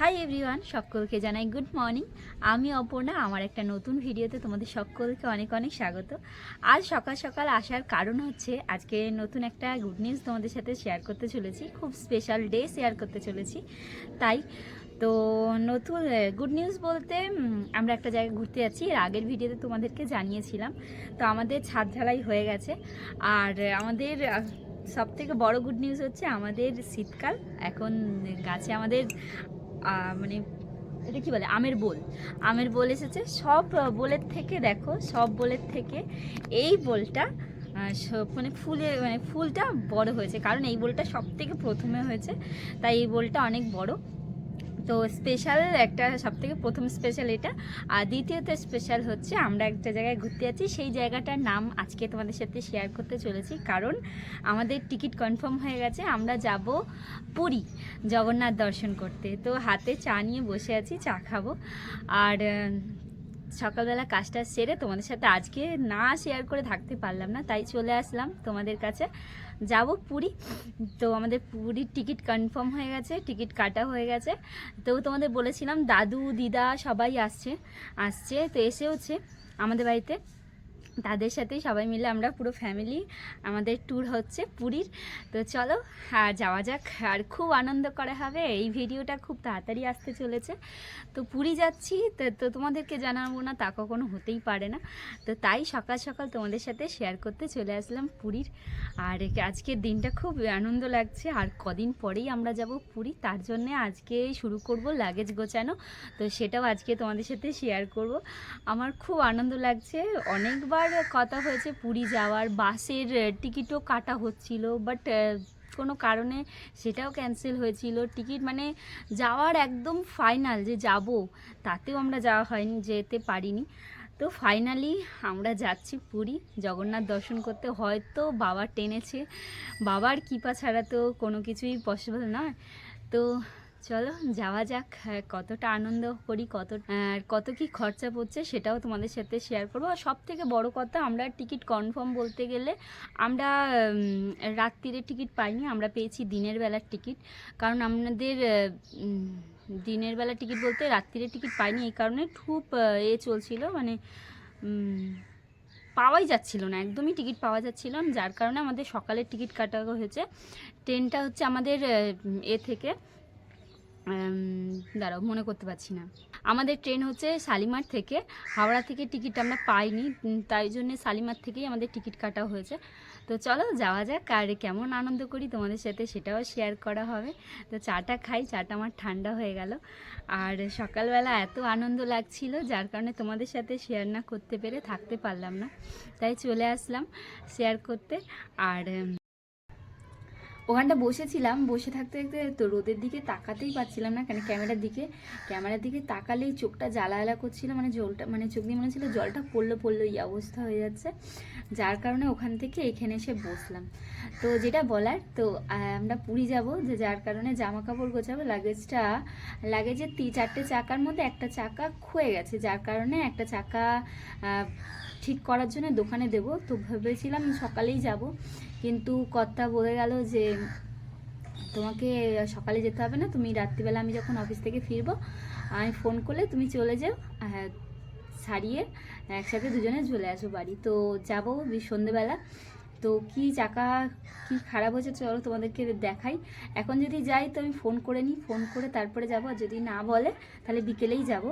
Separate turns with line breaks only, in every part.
Hi everyone সকলকে জানাই good morning আমি অপর্ণা, আমার একটা নতুন ভিডিওতে তোমাদের সকলকে অনেক অনেক স্বাগত। আজ সকাল সকাল আসার কারণ হচ্ছে, আজকে নতুন একটা গুড নিউজ তোমাদের সাথে শেয়ার করতে চলেছি। খুব স্পেশাল ডে শেয়ার করতে চলেছি। তাই, তো নতুন গুড নিউজ বলতে আমরা একটা জায়গায় ঘুরতে যাচ্ছি। এর আগের ভিডিওতে তোমাদেরকে জানিয়েছিলাম। তো আমাদের ছাদ ঢালাই হয়ে গেছে। আর আমাদের সব থেকে বড় গুড নিউজ হচ্ছে আমাদের শীতকাল। এখন গাছে আমাদের মানে এটা কী বলে? আমের বোল। আমের বোল এসেছে। সব বোলের থেকে দেখো, সব বোলের থেকে এই বোলটা মানে ফুলে মানে ফুলটা বড় হয়েছে। কারণ এই বোলটা সব থেকে প্রথমে হয়েছে। তাই এই বোলটা অনেক বড়। তো স্পেশাল একটা সব থেকে প্রথম স্পেশাল এটা। আর দ্বিতীয়ত স্পেশাল হচ্ছে আমরা একটা জায়গায় ঘুরতে যাচ্ছি। সেই জায়গাটার নাম আজকে তোমাদের সাথে শেয়ার করতে চলেছি। কারণ আমাদের টিকিট কনফার্ম হয়ে গেছে, আমরা যাব পুরী, জগন্নাথ দর্শন করতে। তো হাতে চা নিয়ে বসে আছি, চা খাব। আর সকালবেলা কাজটা সেরে তোমাদের সাথে আজকে না শেয়ার করে থাকতে পারলাম না, তাই চলে আসলাম তোমাদের কাছে। যাব পুরী। তো আমাদের পুরীর টিকিট কনফার্ম হয়ে গেছে টিকিট কাটা হয়ে গেছে। তো তোমাদের বলেছিলাম, দাদু, দিদা সবাই আসছে আসছে, তো এসেওছে আমাদের বাড়িতে তাদের সাথে সবাই মিলে আমরা পুরো ফ্যামিলি আমাদের ট্যুর হচ্ছে পুরীর। তো চলো যাওয়া যাক। আর খুব আনন্দ করা হবে। এই ভিডিওটা খুব তাড়াতাড়ি আসতে চলেছে। তো পুরী যাচ্ছি। তো তোমাদেরকে জানাব না, তা কখনো হতেই পারে না। তো তাই সকাল সকাল তোমাদের সাথে শেয়ার করতে চলে আসলাম পুরীর। আর আজকের দিনটা খুব আনন্দ লাগছে। আর কদিন পরেই আমরা যাব পুরী। তার জন্যে আজকে শুরু করব লাগেজ গোছানো। তো সেটাও আজকে তোমাদের সাথে শেয়ার করব। আমার খুব আনন্দ লাগছে। অনেকবার কথা হয়েছে, পুরী যাওয়ার। বাসের টিকিটও কাটা হচ্ছিল বাট কোনো কারণে সেটাও ক্যান্সেল হয়েছিল। টিকিট মানে যাওয়ার একদম ফাইনাল যে যাব, তাতেও আমরা যাওয়া হয়নি, যেতে পারিনি। তো ফাইনালি আমরা যাচ্ছি পুরী। জগন্নাথ দর্শন করতে হয়তো বাবা টেনেছে। বাবার কৃপা ছাড়া তো কোনো কিছুই পসিবল নয়। তো চলো যাওয়া যাক হ্যাঁ, কতটা আনন্দ করি কত আর কত কি খরচা পড়ছে সেটাও তোমাদের সাথে শেয়ার করব। আর সব থেকে বড় কথা আমরা টিকিট কনফার্ম বলতে গেলে আমরা উম, রাত্রিরের টিকিট পাইনি আমরা পেয়েছি দিনের বেলার টিকিট কারণ আমাদের দিনের বেলা টিকিট বলতে রাত্রিরের টিকিট পাইনি এই কারণে খুব এ চলছিল মানে পাওয়াই যাচ্ছিল না একদমই টিকিট পাওয়া যাচ্ছিল যার কারণে আমাদের সকালের টিকিট কাটা হয়েছে। ট্রেনটা হচ্ছে আমাদের এ থেকে। দাঁড়াও, মনে করতে পারছি না। আমাদের ট্রেন হচ্ছে শালিমার থেকে। হাওড়া থেকে টিকিট আমরা পাইনি তাই জন্যে শালিমার থেকেই আমাদের টিকিট কাটা হয়েছে। তো চলো, যাওয়া যাক, আর কেমন আনন্দ করি তোমাদের সাথে সেটাও শেয়ার করা হবে। তো চাটা খাই, চাটা আমার ঠান্ডা হয়ে গেল। আর সকালবেলা এত আনন্দ লাগছিল, যার কারণে তোমাদের সাথে শেয়ার না করতে পেরে থাকতে পারলাম না। তাই চলে আসলাম শেয়ার করতে। আর ওখানটা বসেছিলাম, বসে থাকতে থাকতে তো রোদের দিকে তাকাতেই পাচ্ছিলাম না, কেন ক্যামেরার দিকে। ক্যামেরার দিকে তাকালেই চোখটা জ্বালা জ্বালা করছিল মানে জলটা মানে চোখ দিয়ে মনে হচ্ছিল জলটা পড়ল পড়ল, এই অবস্থা হয়ে যাচ্ছে। যার কারণে ওখান থেকে এখানে এসে বসলাম। তো যেটা বলার, তো আমরা পুরী যাব, যে যার কারণে জামা কাপড় গোছাবো, লাগেজটা লাগেজের তি চারটে চাকার মধ্যে একটা চাকা ক্ষয়ে গেছে, যার কারণে একটা চাকা ঠিক করার জন্য দোকানে দেব। তো ভেবেছিলাম সকালেই যাব। কিন্তু কর্তা বলে গেল যে তোমাকে সকালে যেতে হবে না তুমি রাত্রিবেলা আমি যখন অফিস থেকে ফিরবো আমি ফোন করলে তুমি চলে যাও আহ, সারিয়ে একসাথে দুজনে চলে আসো বাড়ি। তো যাব সন্ধেবেলা। তো কি চাকা কি খারাপ হয়েছে চলো তোমাদেরকে দেখাই। এখন যদি যাই তো আমি ফোন করে নিই ফোন করে তারপরে যাব। আর যদি না বলে তাহলে বিকেলেই যাব।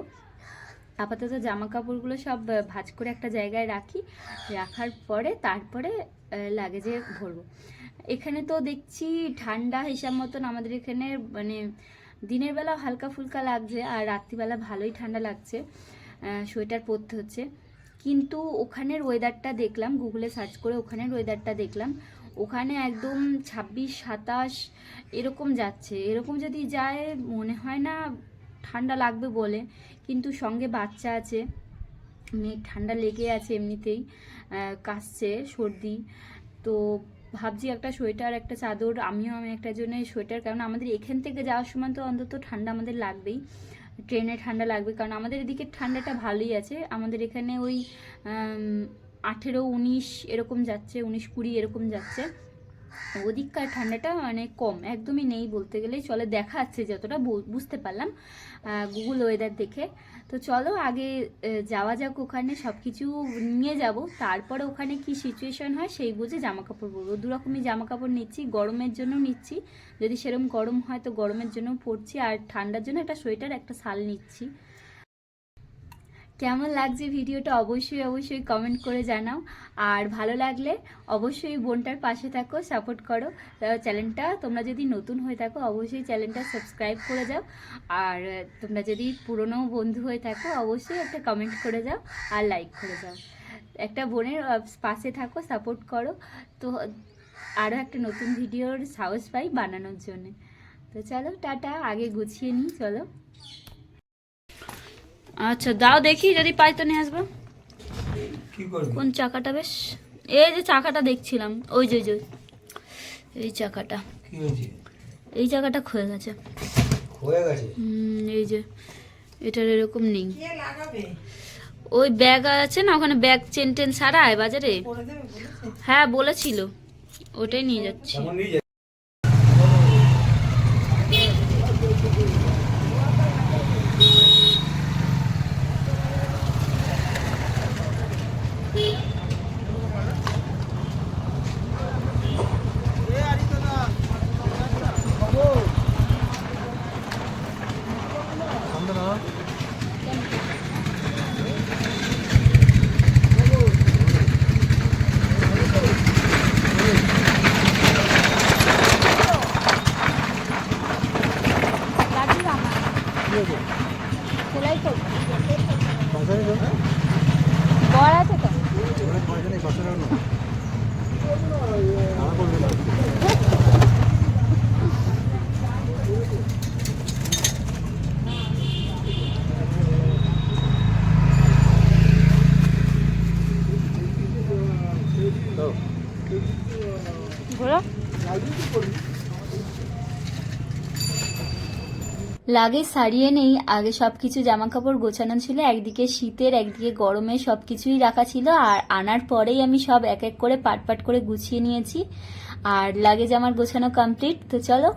আপাতত জামা কাপড়গুলো সব ভাঁজ করে একটা জায়গায় রাখি। রাখার পরে তারপরে লাগেজে ভরবো। এখানে তো দেখছি ঠান্ডা হিসাব মতন আমাদের এখানে মানে দিনের বেলা হালকা ফুলকা লাগছে আর রাত্রিবেলা ভালোই ঠান্ডা লাগছে সোয়েটার পরতে হচ্ছে। কিন্তু ওখানের ওয়েদারটা দেখলাম গুগলে সার্চ করে ওখানের ওয়েদারটা দেখলাম, ওখানে একদম ছাব্বিশ, সাতাশ এরকম যাচ্ছে। এরকম যদি যায় মনে হয় না ঠান্ডা লাগবে বলে, কিন্তু সঙ্গে বাচ্চা আছে। মেয়ের ঠান্ডা লেগে আছে এমনিতেই কাশছে সর্দি। তো ভাবছি একটা সোয়েটার, একটা চাদর। আমিও, আমি একটা জন্য সোয়েটার। কারণ আমাদের এখান থেকে যাওয়ার সময় তো অন্তত ঠান্ডা আমাদের লাগবেই। ট্রেনে ঠান্ডা লাগবে। কারণ আমাদের এদিকে ঠান্ডাটা ভালোই আছে। আমাদের এখানে ওই আঠেরো, উনিশ এরকম যাচ্ছে, উনিশ কুড়ি এরকম যাচ্ছে। ওদিককার ঠান্ডাটা মানে কম, একদমই নেই বলতে গেলেই চলে দেখা যাচ্ছে যতটা বুঝতে পারলাম গুগল ওয়েদার দেখে। তো চলো আগে যাওয়া যাক ওখানে সব কিছু নিয়ে যাব। তারপরে ওখানে কি সিচুয়েশন হয় সেই বুঝে জামা কাপড় পরবো। দু রকমই জামা কাপড় নিচ্ছি, গরমের জন্য নিচ্ছি। যদি সেরকম গরম হয় তো গরমের জন্য পরছি। আর ঠান্ডার জন্য একটা সোয়েটার, একটা শাল নিচ্ছি। কেমন লাগছে ভিডিওটা অবশ্যই অবশ্যই কমেন্ট করে জানাও। আর ভালো লাগলে অবশ্যই বোনটার পাশে থাকো সাপোর্ট করো। চ্যানেলটা তোমরা যদি নতুন হয়ে থাকো, অবশ্যই চ্যানেলটা সাবস্ক্রাইব করে যাও। আর তোমরা যদি পুরনো বন্ধু হয়ে থাকো, অবশ্যই একটা কমেন্ট করে যাও আর লাইক করে যাও। একটা বোনের পাশে থাকো সাপোর্ট করো। তো আরও একটা নতুন ভিডিওর সাহস পাই বানানোর জন্যে। তো চলো, টাটা। আগে গুছিয়ে নিই, চলো। আচ্ছা দাও দেখি যদি পাই তো নিয়ে আসব। কোন চাকাটা বেশ? এই যে চাকাটা দেখছিলাম ওই যে ওই যে এই চাকাটা। এই চাকাটা ক্ষয়ে গেছে।
গেছে?
এই যে এটার এরকম নেই। ওই ব্যাগ আছে না ওখানে ব্যাগ চেন টেন সারায় বাজারে? হ্যাঁ বলেছিল। ওটাই নিয়ে যাচ্ছি
এখন নিয়ে যা
সেলাই করব। বর আছে তো লাগেজ সারিয়ে নেই। আগে সব কিছু জামা কাপড় গোছানো ছিল, একদিকে শীতের, একদিকে গরমে সব কিছুই রাখা ছিল, আর আনার পরেই আমি সব এক এক করে পাট পাট করে গুছিয়ে নিয়েছি। আর লাগেজ আমার গোছানো কমপ্লিট তো চলো।